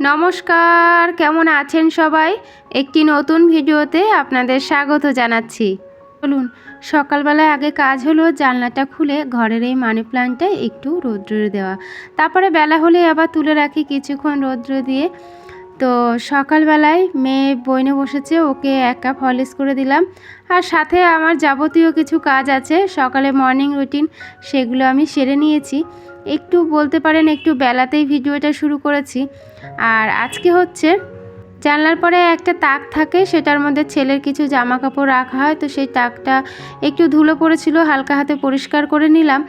নমস্কার, কেমন আছেন সবাই? একটি নতুন ভিডিওতে আপনাদের স্বাগত জানাচ্ছি। বলুন সকালবেলায় আগে কাজ হলো, জানলাটা খুলে ঘরের এই মানি প্লান্টটা একটু রৌদ্রে দেওয়া। তারপরে বেলা হলে আবার তুলে রাখি কিছুক্ষণ রৌদ্র দিয়ে। তো সকালবেলায় মেয়ে বইনে বসেছে, ওকে এক কাপ হলিস করে দিলাম। আর সাথে আমার যাবতীয় কিছু কাজ আছে, সকালে মর্নিং রুটিন সেগুলো আমি সেরে নিয়েছি। একটু বলতে পারেন, একটু বেলাতেই ভিডিওটা শুরু করেছি। আর আজকে হচ্ছে জানলার পরে একটা তাক থাকে, সেটার মধ্যে ছেলের কিছু জামা কাপড় রাখা হয়, তো সেই তাকটা একটু ধুলো পড়েছিল, হালকা হাতে পরিষ্কার করে নিলাম।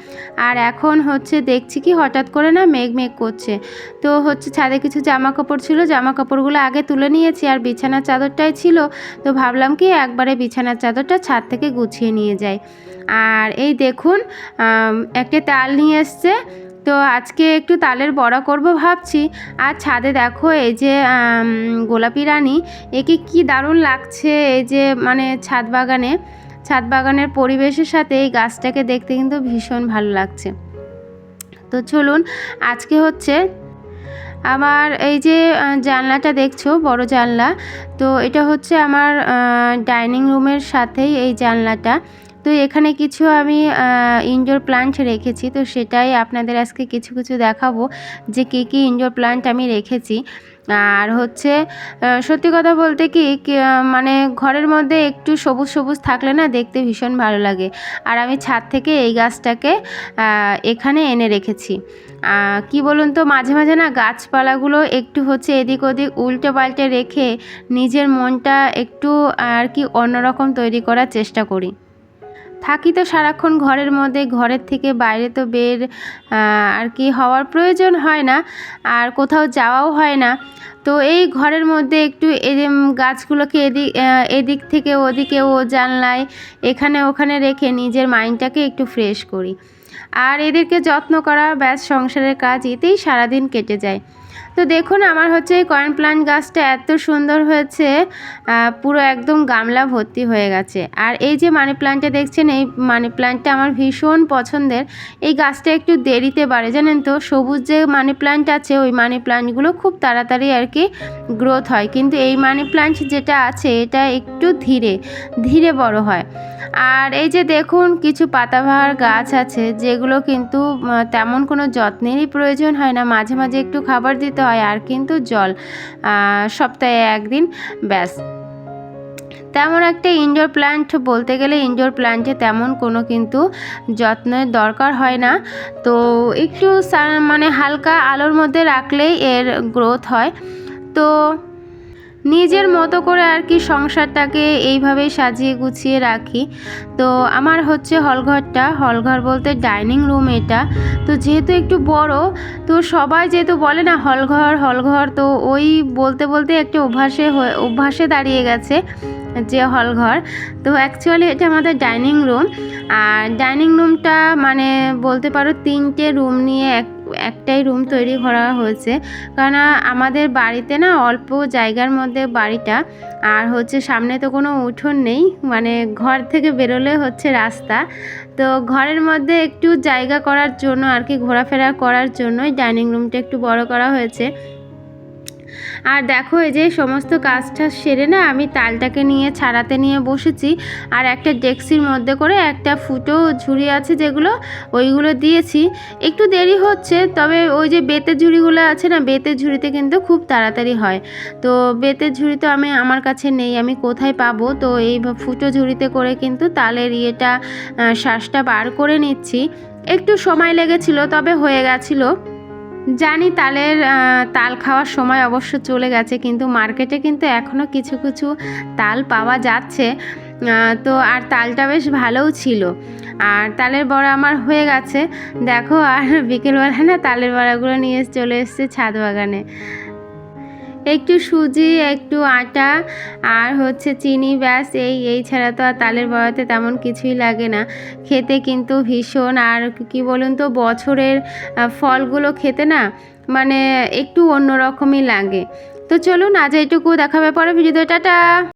আর এখন হচ্ছে দেখছি কি, হঠাৎ করে না মেঘ মেঘ করছে। তো হচ্ছে ছাদে কিছু জামা কাপড় ছিল জামা কাপড়গুলো আগে তুলে নিয়েছি, আর বিছানার চাদরটাই ছিল। তো ভাবলাম কি, একবারে বিছানার চাদরটা ছাদ থেকে গুছিয়ে নিয়ে যাই। আর এই দেখুন একটা তাল নিয়ে এসছে। তো আজকে একটু তালের বড়া করব ভাবছি। আর ছাদে দেখো এই যে গোলাপি রানী, একে কি দারুণ লাগছে এই যে মানে ছাদ বাগানে। ছাদ বাগানের পরিবেশের সাথে এই গাছটাকে দেখতে কিন্তু ভীষণ ভালো লাগছে। তো চলুন, আজকে হচ্ছে আমার এই যে জানলাটা দেখছ, বড় জানলা। তো এটা হচ্ছে আমার ডাইনিং রুমের সাথেই এই জানলাটা। তো এখানে কিছু আমি ইনডোর প্লান্ট রেখেছি, তো সেটাই আপনাদের আজকে কিছু কিছু দেখাবো যে কী কী ইনডোর প্লান্ট আমি রেখেছি। আর হচ্ছে সত্যি কথা বলতে কি মানে ঘরের মধ্যে একটু সবুজ সবুজ থাকলে না দেখতে ভীষণ ভালো লাগে। আর আমি ছাদ থেকে এই গাছটাকে এখানে এনে রেখেছি। কি বলুন তো, মাঝে মাঝে না গাছপালাগুলো একটু হচ্ছে এদিক ওদিক উল্টে পাল্টে রেখে নিজের মনটা একটু আর কি অন্যরকম তৈরি করার চেষ্টা করি। থাকি তো সারাক্ষণ ঘরের মধ্যে, ঘরের থেকে বাইরে তো বের আর কি হওয়ার প্রয়োজন হয় না, আর কোথাও যাওয়াও হয় না। তো এই ঘরের মধ্যে একটু গাছগুলোকে এদিক এদিক থেকে ওদিকে ও জানলায় এখানে ওখানে রেখে নিজের মাইন্ডটাকে একটু ফ্রেশ করি। আর এদেরকে যত্ন করা, ব্যাস সংসারের কাজ, এতেই সারাদিন কেটে যায়। তো দেখুন, আমার হচ্ছে এই কয়েন প্লান্ট গাছটা এত সুন্দর হয়েছে পুরো একদম গামলা ভর্তি হয়ে গেছে। আর এই যে মানি প্লান্টটা দেখছেন, এই মানি প্লান্টটা আমার ভীষণ পছন্দের। এই গাছটা একটু দেরিতে বাড়ে, জানেন তো? সবুজ যে মানি প্লান্ট আছে, ওই মানি প্লান্টগুলো খুব তাড়াতাড়ি আর কি গ্রোথ হয়। কিন্তু এই মানি প্লান্ট যেটা আছে, এটা একটু ধীরে ধীরে বড় হয়। আর এই যে দেখুন, কিছু পাতাবাহার গাছ আছে, যেগুলো কিন্তু তেমন কোনো যত্নেরই প্রয়োজন হয় না। মাঝে মাঝে একটু খাবার দিতে হয় আর কিন্তু জল সপ্তাহে একদিন, ব্যাস। তেমন একটা ইনডোর প্ল্যান্ট বলতে গেলে ইনডোর প্ল্যান্টে তেমন কোনো কিন্তু যত্নের দরকার হয় না। তো একটু মানে হালকা আলোর মধ্যে রাখলেই এর গ্রোথ হয়। তো নিজের মতো করে আর কি সংসারটাকে এইভাবেই সাজিয়ে গুছিয়ে রাখি। তো আমার হচ্ছে হলঘরটা, হলঘর বলতে ডাইনিং রুম এটা। তো যেহেতু একটু বড়, তো সবাই যেহেতু বলে না হলঘর হলঘর, তো ওই বলতে বলতে একটা অভ্যাসে অভ্যাসে দাঁড়িয়ে গেছে যে হলঘর। তো অ্যাকচুয়ালি এটা আমাদের ডাইনিং রুম। আর ডাইনিং রুমটা মানে বলতে পারো তিনটে রুম নিয়ে এক একটাই রুম তৈরি করা হয়েছে। কারণ আমাদের বাড়িতে না অল্প জায়গার মধ্যে বাড়িটা। আর হচ্ছে সামনে তো কোনো উঠোন নেই। মানে ঘর থেকে বেরোলে হচ্ছে রাস্তা। তো ঘরের মধ্যে একটু জায়গা করার জন্য আর কি ঘোরাফেরা করার জন্যই ডাইনিং রুমটা একটু বড় করা হয়েছে। আর দেখো এই যে সমস্ত কাজটা সেরে না আমি তালটাকে নিয়ে ছাড়াতে নিয়ে বসেছি। আর একটা ডেক্সির মধ্যে করে একটা ফুটো ঝুড়ি আছে যেগুলো ওইগুলো দিয়েছি। একটু দেরি হচ্ছে, তবে ওই যে বেতের ঝুড়িগুলো আছে না, বেতের ঝুড়িতে কিন্তু খুব তাড়াতাড়ি হয়। তো বেতের ঝুড়ি তো আমি, আমার কাছে নেই, আমি কোথায় পাবো? তো এই ফুটো ঝুড়িতে করে কিন্তু তালের ইয়েটা শ্বাসটা বার করে নিচ্ছি। একটু সময় লেগেছিল, তবে হয়ে গেছিল। জানি তালের তাল খাওয়ার সময় অবশ্য চলে গেছে, কিন্তু মার্কেটে কিন্তু এখনও কিছু কিছু তাল পাওয়া যাচ্ছে। তো আর তালটা বেশ ভালোও ছিল। আর তালের বড়া আমার হয়ে গেছে। দেখো, আর বিকেলবেলা না তালের বড়াগুলো নিয়ে চলে এসছে ছাদ বাগানে। একটু সুজি, একটু আটা আর হচ্ছে চিনি, ব্যাস। এই এই ছাড়া তো আর তালের বড়াতে তেমন কিছুই লাগে না। খেতে কিন্তু ভীষণ। আর কি বলুন তো, বছরের ফলগুলো খেতে না মানে একটু অন্যরকমই লাগে। তো চলুন, আজ এইটুকু দেখাবে পরে ভিডিও টাটা!